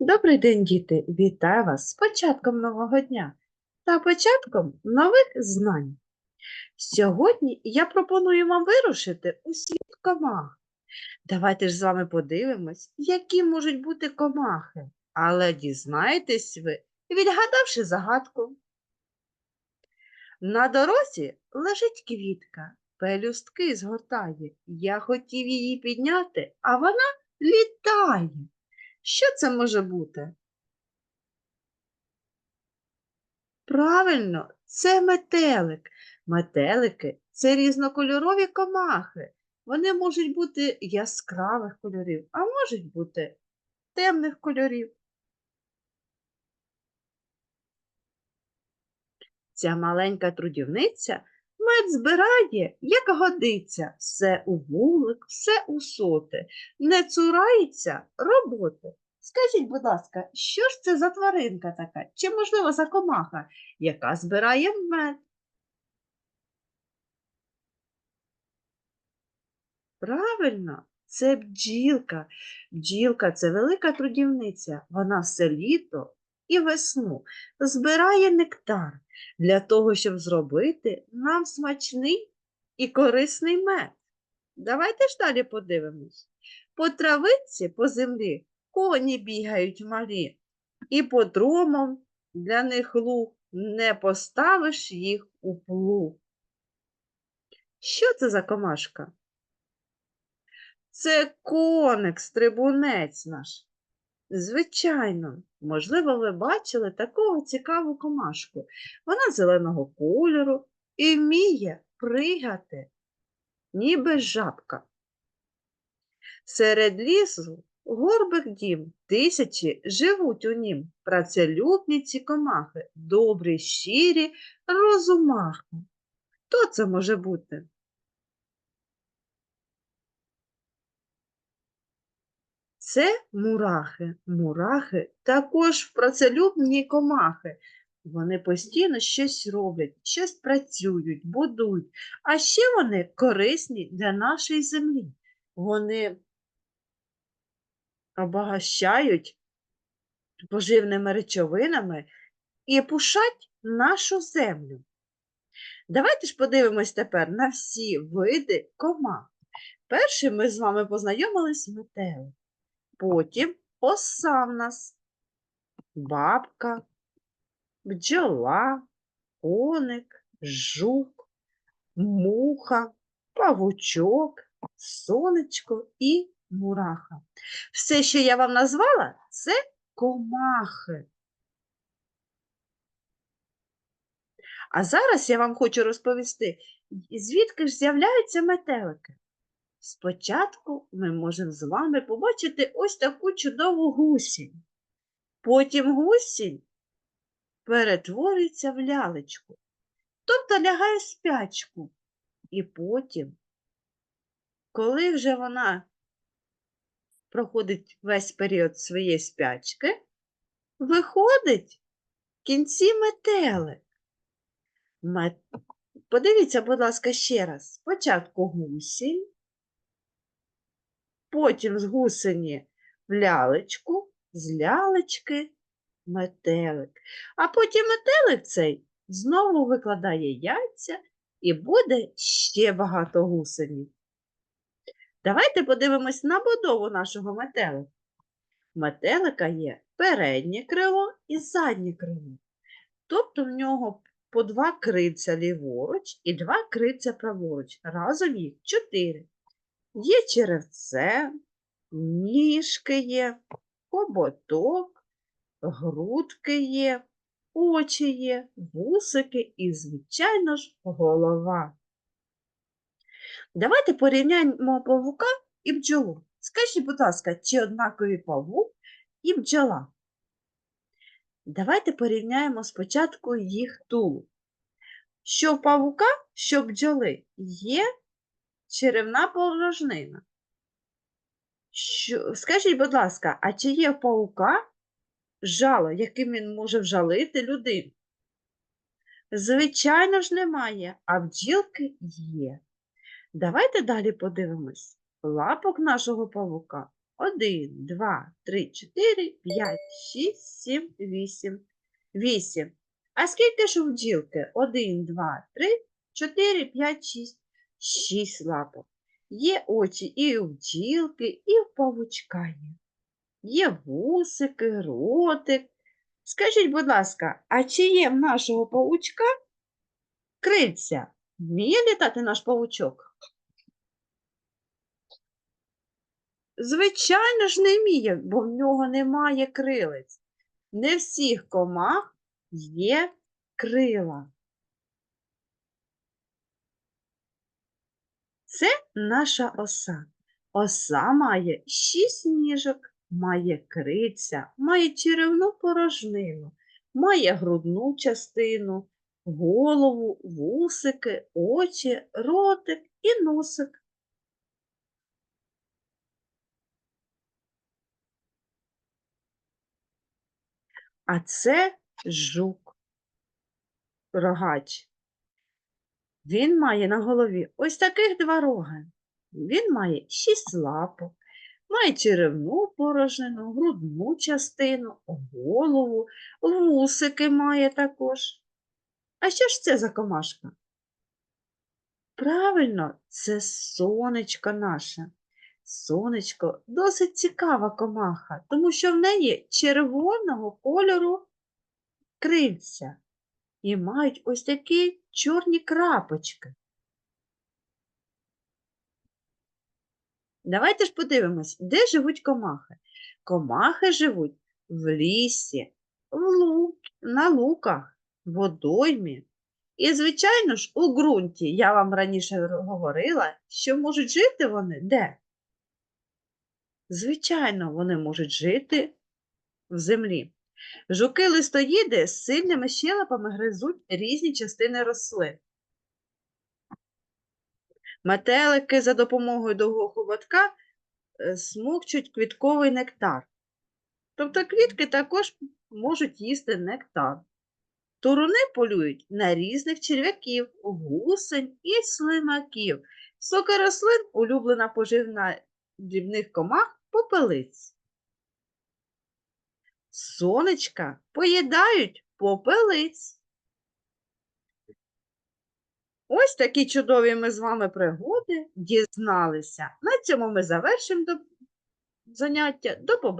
Добрий день, діти! Вітаю вас з початком нового дня та початком нових знань. Сьогодні я пропоную вам вирушити у світ комах. Давайте ж з вами подивимось, які можуть бути комахи, але дізнаєтесь ви, відгадавши загадку. На дорозі лежить квітка, пелюстки згортає. Я хотів її підняти, а вона літає. Що це може бути? Правильно, це метелик. Метелики це різнокольорові комахи. Вони можуть бути яскравих кольорів, а можуть бути темних кольорів. Ця маленька трудівниця мед збирає, як годиться, все у вулик, все у соти, не цурається роботи. Скажіть, будь ласка, що ж це за тваринка така, чи, можливо, за комаха, яка збирає мед? Правильно, це бджілка. Бджілка це велика трудівниця. Вона все літо і весну збирає нектар для того, щоб зробити нам смачний і корисний мед. Давайте ж далі подивимось. По травиці, по землі коні бігають малі, і по дромам для них луг не поставиш їх у плуг. Що це за комашка? Це коник, стрибунець наш. Звичайно, можливо, ви бачили таку цікаву комашку. Вона зеленого кольору і вміє пригати, ніби жабка. Серед лісу горбик дім, тисячі живуть у нім, працелюбні ці комахи, добрі, щирі, розумахи. Хто це може бути? Це мурахи. Мурахи також працелюбні комахи. Вони постійно щось роблять, щось працюють, будують, а ще вони корисні для нашої землі. Вони обагащають поживними речовинами і пушать нашу землю. Давайте ж подивимось тепер на всі види комах. Першим ми з вами познайомились з метеликом. Потім оса в нас, бабка, бджола, коник, жук, муха, павучок, сонечко і мураха. Все, що я вам назвала, це комахи. А зараз я вам хочу розповісти, звідки ж з'являються метелики. Спочатку ми можемо з вами побачити ось таку чудову гусінь. Потім гусінь перетворюється в лялечку, тобто лягає в спячку. І потім, коли вже вона проходить весь період своєї спячки, виходить в кінці метелик. Мет... Подивіться, будь ласка, ще раз. Спочатку гусінь, потім з гусені в лялечку, з лялечки метелик. А потім метелик цей знову викладає яйця і буде ще багато гусенів. Давайте подивимось на будову нашого метелика. Метелика є переднє крило і заднє крило. Тобто в нього по два крильця ліворуч і два крильця праворуч. Разом їх чотири. Є черевце, ніжки є, хоботок, грудки є, очі є, вусики і, звичайно ж, голова. Давайте порівняємо павука і бджолу. Скажіть, будь ласка, чи однакові павук і бджола? Давайте порівняємо спочатку їх тулуб. Що павука, що бджоли є черевна порожнина. Що... Скажіть, будь ласка, а чи є паука жало, яким він може вжалити людину? Звичайно ж, немає, а бджілки є. Давайте далі подивимось. Лапок нашого павука Один, два, три, чотири, п'ять, шість, сім, вісім. Вісім. А скільки ж у бджілки? Один, два, три, чотири, п'ять, шість. Шість лапок. Є очі і у бджілки, і в павучка є. Є вусики, ротик. Скажіть, будь ласка, а чи є в нашого павучка крильця? Вміє літати наш павучок? Звичайно ж не вміє, бо в нього немає крилець. Не всіх комах є крила. Це наша оса. Оса має шість ніжок, має криця, має черевну порожнину, має грудну частину, голову, вусики, очі, ротик і носик. А це жук, рогач. Він має на голові ось таких два роги. Він має шість лапок, має черевну порожнину, грудну частину, голову, вусики має також. А що ж це за комашка? Правильно, це сонечко наше. Сонечко досить цікава комаха, тому що в неї червоного кольору крильця і мають ось такі чорні крапочки. Давайте ж подивимось, де живуть комахи. Комахи живуть в лісі, в лук, на луках, в водоймі. І, звичайно ж, у ґрунті. Я вам раніше говорила, що можуть жити вони де? Звичайно, вони можуть жити в землі. Жуки-листоїди з сильними щелепами гризуть різні частини рослин. Метелики за допомогою довгого хоботка е, смокчуть квітковий нектар. Тобто квітки також можуть їсти нектар. Туруни полюють на різних черв'яків, гусень і слимаків. Соки рослин – улюблена поживна дрібних комах попелиць. Сонечка поїдають попелиць. Ось такі чудові ми з вами пригоди дізналися. На цьому ми завершимо заняття. До побачення.